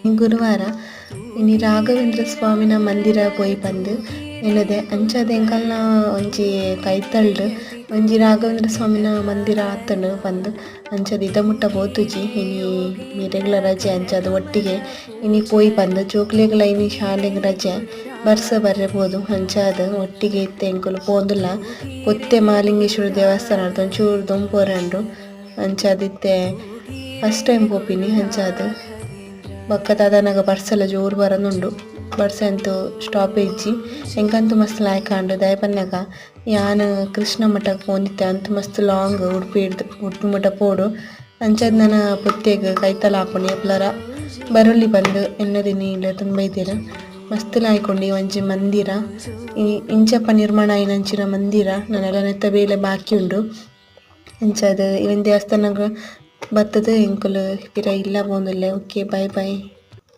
ಗುರುವಾರ ಇನಿ ರಾಘವೇಂದ್ರ ಸ್ವಾಮಿನ ಮಂದಿರ ಪೋಯಿ ಪಂದ್ ಎನ್ನದೆ ಅಂಚಾದ್ ಎಂಕಲ್ನ ಒಂಜಿ ಕೈತಲ್ಡ್ ಒಂಜಿ ರಾಘವೇಂದ್ರ ಸ್ವಾಮಿನ ಮಂದಿರ ಆತುಂಡು ಪಂದ್ ಅಂಚಾದ ಇದ ಮುಟ್ಟ ಪೋತುಜಿ ಇನಿ ರೆಗ್ಯುಲರ್ ರಜೆ ಅಂಚದ ಒಟ್ಟಿಗೆ ಇನಿ ಪೋಯಿ ಪಂದ್ ಜೋಕ್ಲೆಗ್ಲ ಇನಿ ಶಾಲೆಗ್ ರಜೆ ಬರ್ಸ ಬರ್ರೆ ಬೋದು ಅಂಚಾದ್ ಒಟ್ಟಿಗೆ ಇತ್ತೆ ಎಂಕುಲು ಪೋಂದುಲ್ಲ ಪೊತ್ತೆ ಮಾಲಿಂಗೇಶ್ವರ ದೇವಸ್ಥಾನ ಒಂಚೂರು ಚೂರು ಅಂಚಾದ್ ಇತ್ತೆ ಫಸ್ಟ್ ಟೈಮ್ ಪೋಪಿನಿ ಅಂಚಾದ್. ಬೊಕ್ಕ ದಾದನಗ ಬರ್ಸಲ ಜೋರು ಬರೊಂದುಂಡು ಬರ್ಸ ಸ್ಟಾಪ್ ಸ್ಟಾಪೇಜಿ ಎಂಕಂತೂ ಮಸ್ತ್ ಲಾಯ್ಕಾಂಡು ದಾಯೆಪನ್ನಗ ಯಾನ್ ಕೃಷ್ಣ ಮಠಕ್ ಪೋಂದಿತ್ತೆ ಅಂತು ಮಸ್ತ್ ಲಾಂಗ್ ಉಡುಪಿಡ್ ಉಡುಪಿ ಮುಟ ಪೋಡು. ಅಂಚದ್ ನನ ಪೊತ್ತೆಗ್ ಕೈತಲ ಆಪುಂಡು ಬಂದು ಬರೊಲಿ ಪಂದ್ ಎನ್ನದಿನಿ ತುಂಬ ಇದ್ದೀರ. ಮಸ್ತ್ ಲಾಯ್ಕೊಂಡು ಒಂಜಿ ಮಂದಿರ. ಇಂಚಪ್ಪ ನಿರ್ಮಾಣ ಆಯಿನಂಚಿನ ಮಂದಿರ. ನನ್ನೆಲ್ಲ ನೆತ್ತ ಬೇಲೆ ಬಾಕಿ ಉಂಡು. ಅಂಚಾದ್ ಇವನ್ ದೇವಸ್ಥಾನಗ್ ಬತ್ತುದು ಎಂಕುಲು ಪಿರ ಇಲ್ಲ ಪೋಂದುಲ್ಲೆ ಓಕೆ ಬೈ ಬೈ